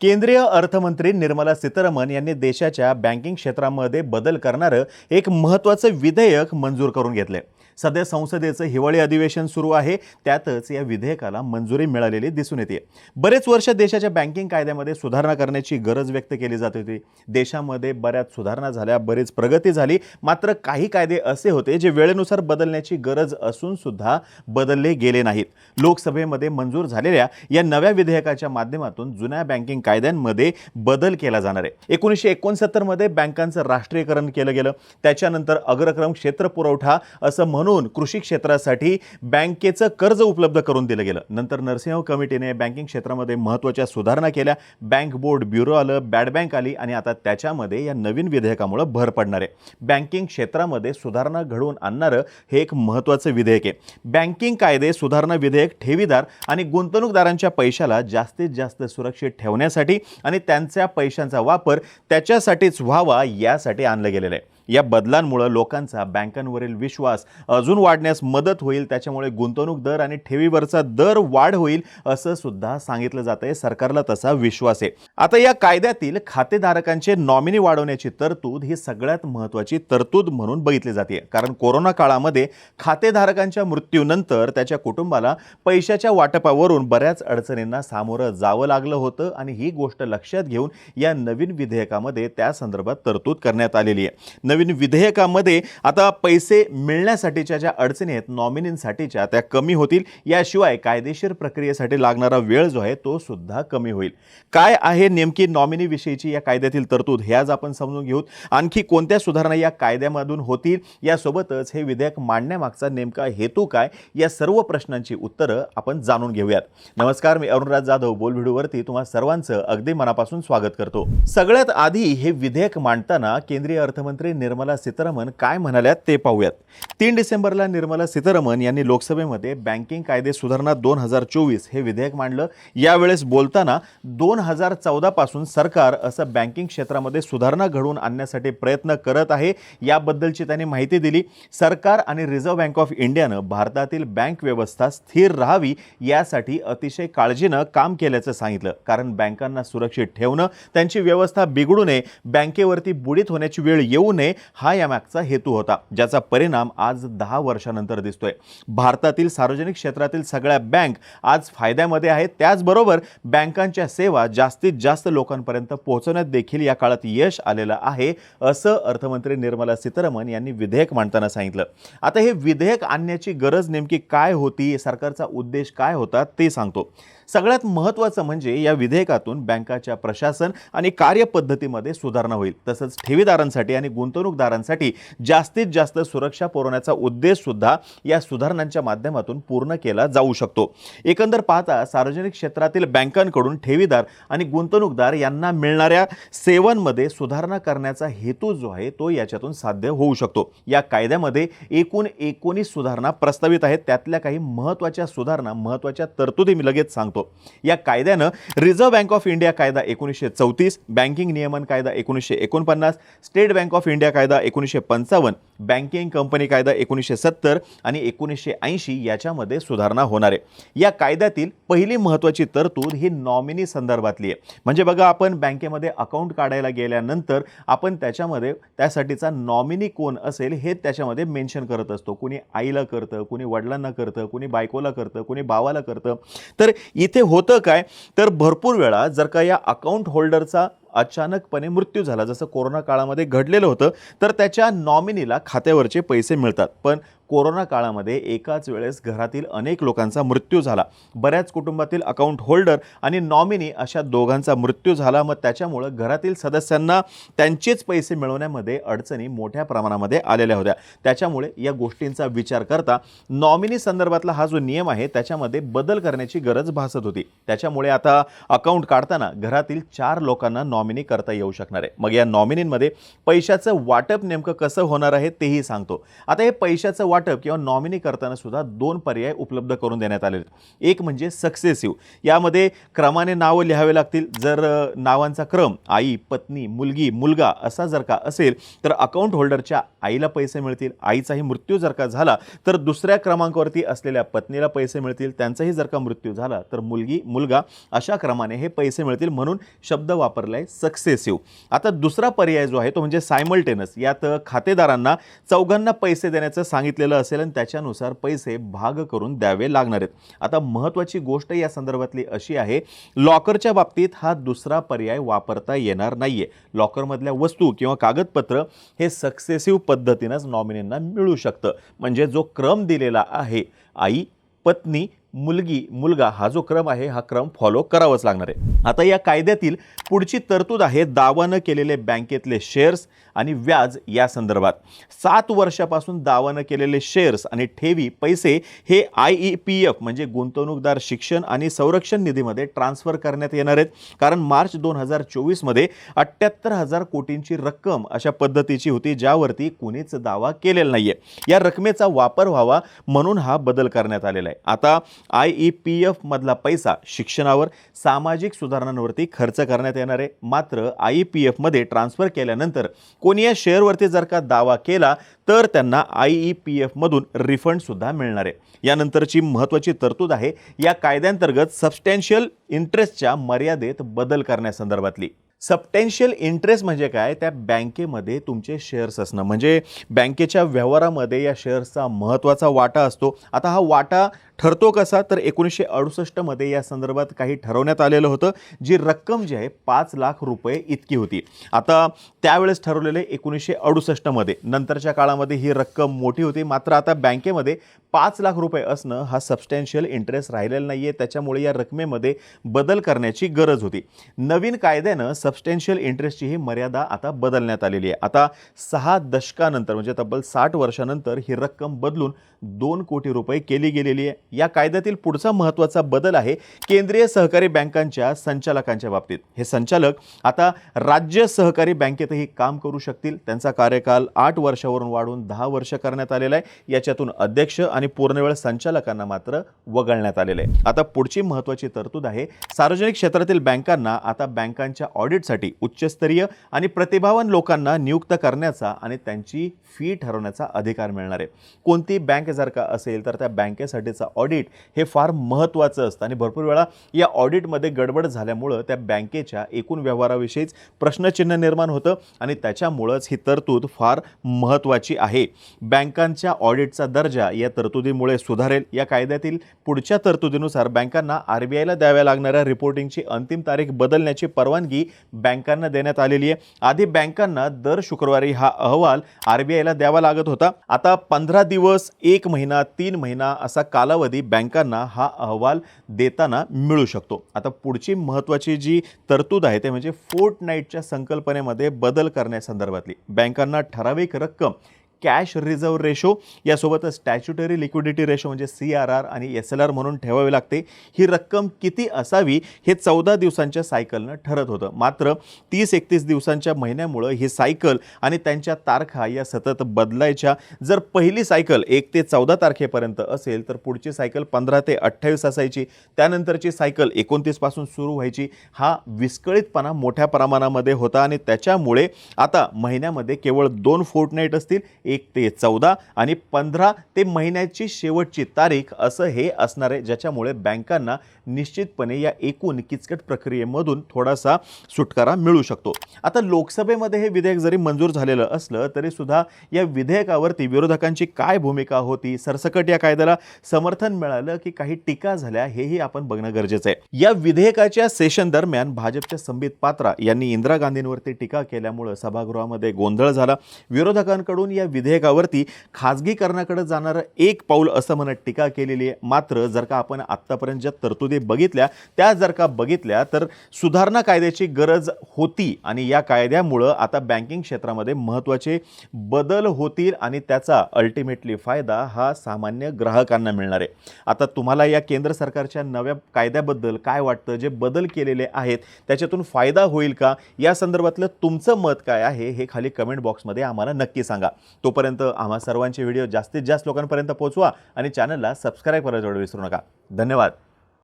केंद्रीय अर्थमंत्री निर्मला सीतारामन यांनी देशाच्या बँकिंग क्षेत्रामध्ये बदल करणारं एक महत्त्वाचं विधेयक मंजूर करून घेतलं सध्या संसदेचं हिवाळी अधिवेशन सुरू आहे. त्यातच या विधेयकाला मंजुरी मिळालेली दिसून येते. बरेच वर्ष देशाच्या बँकिंग कायद्यामध्ये सुधारणा करण्याची गरज व्यक्त केली जात होती. देशामध्ये बऱ्याच सुधारणा झाल्या बरीच प्रगती झाली. मात्र काही कायदे असे होते जे वेळेनुसार बदलण्याची गरज असून सुद्धा बदलले गेले नाहीत. लोकसभेमध्ये मंजूर झालेल्या या नव्या विधेयकाच्या माध्यमातून जुन्या बँकिंग कायद्यांमध्ये बदल केला जाणार आहे. एकोणीसशे एकोणसत्तरमध्ये बँकांचं राष्ट्रीयकरण केलं गेलं. त्याच्यानंतर अग्रक्रम क्षेत्र पुरवठा असं म्हणून म्हणून कृषी क्षेत्रासाठी बँकेचं कर्ज उपलब्ध करून दिलं गेलं. नंतर नरसिंह कमिटीने बँकिंग क्षेत्रामध्ये महत्त्वाच्या सुधारणा केल्या. बँक बोर्ड ब्युरो आलं बॅड बँक आली आणि आता त्याच्यामध्ये या नवीन विधेयकामुळं भर पडणार आहे. बँकिंग क्षेत्रामध्ये सुधारणा घडवून आणणारं हे एक महत्त्वाचं विधेयक आहे. बँकिंग कायदे सुधारणा विधेयक ठेवीदार आणि गुंतवणूकदारांच्या पैशाला जास्तीत जास्त सुरक्षित ठेवण्यासाठी आणि त्यांच्या पैशांचा वापर त्याच्यासाठीच व्हावा यासाठी आणलं गेलेलं आहे. या बदलांमुळं लोकांचा बँकांवरील विश्वास अजून वाढण्यास मदत होईल त्याच्यामुळे गुंतवणूक दर आणि ठेवीवरचा दर वाढ होईल असं सुद्धा सांगितलं जात आहे सरकारला तसा विश्वास आहे. आता या कायद्यातील खातेधारकांचे नॉमिनी वाढवण्याची तरतूद ही सगळ्यात महत्त्वाची तरतूद म्हणून बघितली जाते कारण कोरोना काळामध्ये खातेधारकांच्या मृत्यूनंतर त्याच्या कुटुंबाला पैशाच्या वाटपावरून बऱ्याच अडचणींना सामोरं जावं लागलं होतं आणि ही गोष्ट लक्षात घेऊन या नवीन विधेयकामध्ये त्या संदर्भात तरतूद करण्यात आलेली आहे. नवीन विधेयकामध्ये आता पैसे मिळण्यासाठीच्या ज्या अडचणी आहेत नॉमिनींसाठीच्या त्या कमी होतील. याशिवाय कायदेशीर प्रक्रियेसाठी लागणारा वेळ जो आहे तो सुद्धा कमी होईल. काय आहे नेमकी नॉमिनीविषयीची या कायद्यातील तरतूद हे आज आपण समजून घेऊ आणखी कोणत्या सुधारणा या कायद्यामधून होतील? यासोबतच हे विधेयक मांडण्यामागचा नेमका हेतू काय? या सर्व प्रश्नांची उत्तरं आपण जाणून घेऊयात. नमस्कार मी अरुणराज जाधव. बोल तुम्हाला तुम्हा सर्वांचं अगदी मनापासून स्वागत करतो. सगळ्यात आधी हे विधेयक मांडताना केंद्रीय अर्थमंत्री निर्मला सीतारामन काय म्हणाल्यात ते पाहूयात. तीन डिसेंबरला निर्मला सीतारामन यांनी लोकसभेमध्ये बँकिंग कायदे सुधारणा दोन हजार चोवीस हे विधेयक मांडलं. यावेळेस बोलताना दोन हजार चौदापासून सरकार असं बँकिंग क्षेत्रामध्ये सुधारणा घडवून आणण्यासाठी प्रयत्न करत आहे याबद्दलची त्यांनी माहिती दिली. सरकार आणि रिझर्व्ह बँक ऑफ इंडियानं भारतातील बँक व्यवस्था स्थिर राहावी यासाठी अतिशय काळजीनं काम केल्याचं सांगितलं. कारण बँकांना सुरक्षित ठेवणं त्यांची व्यवस्था बिघडू नये बँकेवरती बुडीत होण्याची वेळ येऊ नये हा यामागचा हेतू होता ज्याचा परिणाम आज दहा वर्षानंतर दिसतोय. भारतातील सार्वजनिक क्षेत्रातील सगळ्या बँक आज फायद्यामध्ये आहेत. त्याचबरोबर बँकांच्या सेवा जास्तीत जास्त लोकांपर्यंत पोहोचवण्यात देखील या काळात यश आलेलं आहे असं अर्थमंत्री निर्मला सीतारामन यांनी विधेयक मांडताना सांगितलं. आता हे विधेयक आणण्याची गरज नेमकी काय होती सरकारचा उद्देश काय होता ते सांगतो. सगळ्यात महत्त्वाचं म्हणजे या विधेयकातून बँकाच्या प्रशासन आणि कार्यपद्धतीमध्ये सुधारणा होईल. तसंच ठेवीदारांसाठी आणि गुंतवणूकदारांसाठी जास्तीत जास्त सुरक्षा पुरवण्याचा उद्देश सुद्धा या सुधारणांच्या माध्यमातून पूर्ण केला जाऊ शकतो. एकंदर पाहता सार्वजनिक क्षेत्रातील बँकांकडून ठेवीदार आणि गुंतवणूकदार यांना मिळणाऱ्या सेवांमध्ये सुधारणा करण्याचा हेतू जो आहे तो याच्यातून साध्य होऊ शकतो. या कायद्यामध्ये एकूण एकोणीस सुधारणा प्रस्तावित आहेत. त्यातल्या काही महत्त्वाच्या सुधारणा महत्त्वाच्या तरतुदी मी लगेच सांगतो. या कायद्यानं रिझर्व्ह बँक ऑफ इंडिया कायदा एकोणीसशे चौतीस बँकिंग नियमन कायदा एकोणीसशे एकोणपन्नास स्टेट बँक ऑफ इंडिया कायदा एकोणीसशे पंचावन्न बँकिंग कंपनी कायदा एकोणीसशे सत्तर आणि एकोणीसशे ऐंशी याच्यामध्ये सुधारणा होणार आहे. या कायद्यातील पहिली महत्त्वाची तरतूद ही नॉमिनी संदर्भातली आहे. म्हणजे बघा आपण बँकेमध्ये अकाउंट काढायला गेल्यानंतर आपण त्याच्यामध्ये त्यासाठीचा नॉमिनी कोण असेल हे त्याच्यामध्ये मेन्शन करत असतो. कुणी आईला करतं कुणी वडिलांना करतं कुणी बायकोला करतं कुणी भावाला करतं. तर इथे होतं काय? तर भरपूर वेळा जर का या अकाउंट होल्डरचा अचानकपणे मृत्यू झाला जसं कोरोना काळामध्ये घडलेलं होतं तर त्याच्या नॉमिनीला खात्यावरचे पैसे मिळतात. पण कोरोना काळामध्ये एकाच वेळेस घरातील अनेक लोकांचा मृत्यू झाला. बऱ्याच कुटुंबातील अकाउंट होल्डर आणि नॉमिनी अशा दोघांचा मृत्यू झाला. मग त्याच्यामुळं घरातील सदस्यांना त्यांचेच पैसे मिळवण्यामध्ये अडचणी मोठ्या प्रमाणामध्ये आलेल्या होत्या. त्याच्यामुळे या गोष्टींचा विचार करता नॉमिनी संदर्भातला हा जो नियम आहे त्याच्यामध्ये बदल करण्याची गरज भासत होती. त्याच्यामुळे आता अकाउंट काढताना घरातील चार लोकांना नॉमिनी करता येऊ शकणार आहे. मग या नॉमिनींमध्ये पैशाचं वाटप नेमकं कसं होणार आहे तेही सांगतो. आता हे पैशाचं वाटप किंवा नॉमिनी करताना सुद्धा दोन पर्याय उपलब्ध करून देण्यात आले आहेत. एक म्हणजे सक्सेसिव्ह. यामध्ये क्रमाने नावं लिहावे लागतील. जर नावांचा क्रम आई पत्नी मुलगी मुलगा असा जर का असेल तर अकाउंट होल्डरच्या आईला पैसे मिळतील. आईचाही मृत्यू जर का झाला तर दुसऱ्या क्रमांकावरती असलेल्या पत्नीला पैसे मिळतील. त्यांचाही जर का मृत्यू झाला तर मुलगी मुलगा अशा क्रमाने हे पैसे मिळतील म्हणून शब्द वापरलाय सक्सेसिव्ह. आता दुसरा पर्याय जो आहे तो म्हणजे सायमल्टेनस यात खातेदारांना चौघांना पैसे देण्याचं सांगितलेलं असेल आणि त्याच्यानुसार पैसे भाग करून द्यावे लागणार आहेत. आता महत्त्वाची गोष्ट या संदर्भातली अशी आहे लॉकरच्या बाबतीत हा दुसरा पर्याय वापरता येणार नाही आहे लॉकरमधल्या वस्तू किंवा कागदपत्र हे सक्सेसिव्ह पद्धतीनंच नॉमिनींना मिळू शकतं. म्हणजे जो क्रम दिलेला आहे आई पत्नी मुलगी मुलगा हा जो क्रम आहे हा क्रम फॉलो करावाच लागणार आहे. आता या कायद्यातील पुढची तरतूद आहे दावानं केलेले बँकेतले शेअर्स आणि व्याज या संदर्भात. सात वर्षापासून दावानं केलेले शेअर्स आणि ठेवी पैसे हे आय ई पी एफ म्हणजे गुंतवणूकदार शिक्षण आणि संरक्षण निधीमध्ये ट्रान्स्फर करण्यात येणार आहेत. कारण मार्च दोन हजार चोवीसमध्ये अठ्ठ्याहत्तर हजार कोटींची रक्कम अशा पद्धतीची होती ज्यावरती कुणीच दावा केलेला नाही आहे या रकमेचा वापर व्हावा म्हणून हा बदल करण्यात आलेला आहे. आता आय ई पी एफ मधला पैसा शिक्षणावर सामाजिक सुधारणांवरती खर्च करण्यात येणार आहे. मात्र आय ई पी एफमध्ये ट्रान्स्फर केल्यानंतर कोणी या शेअरवरती जर का दावा केला तर त्यांना आय ई पी एफमधून रिफंडसुद्धा मिळणार आहे. यानंतरची महत्त्वाची तरतूद आहे या कायद्यांतर्गत सबस्टॅन्शियल इंटरेस्टच्या मर्यादेत बदल करण्यासंदर्भातली. सबटेन्शियल इंटरेस्ट म्हणजे काय? त्या बँकेमध्ये तुमचे शेअर्स असणं. म्हणजे बँकेच्या व्यवहारामध्ये या शेअर्सचा महत्त्वाचा वाटा असतो. आता हा वाटा ठरतो कसा? तर एकोणीसशे अडुसष्टमध्ये या संदर्भात काही ठरवण्यात आलेलं होतं जी रक्कम जी आहे पाच लाख रुपये इतकी होती. आता त्यावेळेस ठरवलेले एकोणीसशे अडुसष्टमध्ये नंतरच्या काळामध्ये ही रक्कम मोठी होती. मात्र आता बँकेमध्ये पाच लाख रुपये असणं हा सबस्टॅन्शियल इंटरेस्ट राहिलेला नाही आहे त्याच्यामुळे या रकमेमध्ये बदल करण्याची गरज होती. नवीन कायद्यानं सबस्टेन्शियल इंटरेस्टची ही मर्यादा आता बदलण्यात आलेली आहे. आता सहा दशकानंतर म्हणजे तब्बल साठ वर्षानंतर ही रक्कम बदलून दोन कोटी रुपये केली गेलेली आहे. या कायद्यातील पुढचा महत्त्वाचा बदल आहे केंद्रीय सहकारी बँकांच्या संचालकांच्या बाबतीत. हे संचालक आता राज्य सहकारी बँकेतही काम करू शकतील. त्यांचा कार्यकाल आठ वर्षावरून वाढून दहा वर्ष करण्यात आलेला आहे. याच्यातून अध्यक्ष आणि पूर्णवेळ संचालकांना मात्र वगळण्यात आलेलं आहे. आता पुढची महत्त्वाची तरतूद आहे. सार्वजनिक क्षेत्रातील बँकांना आता बँकांच्या ऑडिट ऑडिटसाठी उच्चस्तरीय आणि प्रतिभावान लोकांना नियुक्त करण्याचा आणि त्यांची फी ठरवण्याचा अधिकार मिळणार आहे. कोणती बँक जर का असेल तर त्या बँकेसाठीचा ऑडिट हे फार महत्त्वाचं असतं. आणि भरपूर वेळा या ऑडिटमध्ये गडबड झाल्यामुळं त्या बँकेच्या एकूण व्यवहाराविषयीच प्रश्नचिन्ह निर्माण होतं आणि त्याच्यामुळंच ही तरतूद फार महत्त्वाची आहे. बँकांच्या ऑडिटचा दर्जा या तरतुदीमुळे सुधारेल. या कायद्यातील पुढच्या तरतुदीनुसार बँकांना आर बी आयला द्याव्या लागणाऱ्या रिपोर्टिंगची अंतिम तारीख बदलण्याची परवानगी बँकांना देण्यात आलेली आहे. आधी बँकांना दर शुक्रवारी हा अहवाल आर बी आयला द्यावा लागत होता. आता पंधरा दिवस एक महिना तीन महिना असा कालावधी बँकांना हा अहवाल देताना मिळू शकतो. आता पुढची महत्त्वाची जी तरतूद आहे ते म्हणजे फोर्ट नाईटच्या संकल्पनेमध्ये बदल करण्यासंदर्भातली. बँकांना ठराविक रक्कम कॅश रिझर्व्ह रेशो यासोबतच स्टॅच्युटरी लिक्विडिटी रेशो म्हणजे सी आर आर आणि एस एल आर म्हणून ठेवावी लागते. ही रक्कम किती असावी हे चौदा दिवसांच्या सायकलनं ठरत होतं. मात्र तीस एकतीस दिवसांच्या महिन्यामुळं ही सायकल आणि त्यांच्या तारखा या सतत बदलायच्या. जर पहिली सायकल एक ते चौदा तारखेपर्यंत असेल तर पुढची सायकल पंधरा ते अठ्ठावीस असायची. त्यानंतरची सायकल एकोणतीसपासून सुरू व्हायची. हा विस्कळीतपणा मोठ्या प्रमाणामध्ये होता आणि त्याच्यामुळे आता महिन्यामध्ये केवळ दोन फोर्टनाईट असतील एक ते चौदा आणि पंधरा ते महिन्याची शेवटची तारीख असं हे असणार आहे ज्याच्यामुळे बँकांना निश्चितपणे या एकूण किचकट प्रक्रियेमधून थोडासा सुटकारा मिळू शकतो. आता लोकसभेमध्ये हे विधेयक जरी मंजूर झालेलं असलं तरी सुद्धा या विधेयकावरती विरोधकांची काय भूमिका होती सरसकट या कायद्याला समर्थन मिळालं की काही टीका झाल्या हेही आपण बघणं गरजेचं आहे. या विधेयकाच्या सेशन दरम्यान भाजपच्या संबित पात्रा यांनी इंदिरा गांधींवरती टीका केल्यामुळं सभागृहामध्ये गोंधळ झाला. विरोधकांकडून या विधेयकावरती खाजगीकरणाकडे जाणारं एक पाऊल असं म्हणत टीका केलेली आहे. मात्र जर का आपण आत्तापर्यंत ज्या तरतुदी बघितल्या त्या जर का बघितल्या तर सुधारणा कायद्याची गरज होती आणि या कायद्यामुळं आता बँकिंग क्षेत्रामध्ये महत्त्वाचे बदल होतील आणि त्याचा अल्टिमेटली फायदा हा सामान्य ग्राहकांना मिळणार आहे. आता तुम्हाला या केंद्र सरकारच्या नव्या कायद्याबद्दल काय वाटतं? जे बदल केलेले आहेत त्याच्यातून फायदा होईल का? या संदर्भातलं तुमचं मत काय आहे हे खाली कमेंट बॉक्समध्ये आम्हाला नक्की सांगा. तोपर्यंत आम्हा सर्वांचे व्हिडिओ जास्तीत जास्त लोकांपर्यंत पोहोचवा आणि चॅनलला सबस्क्राईब करायला विसरू नका. धन्यवाद.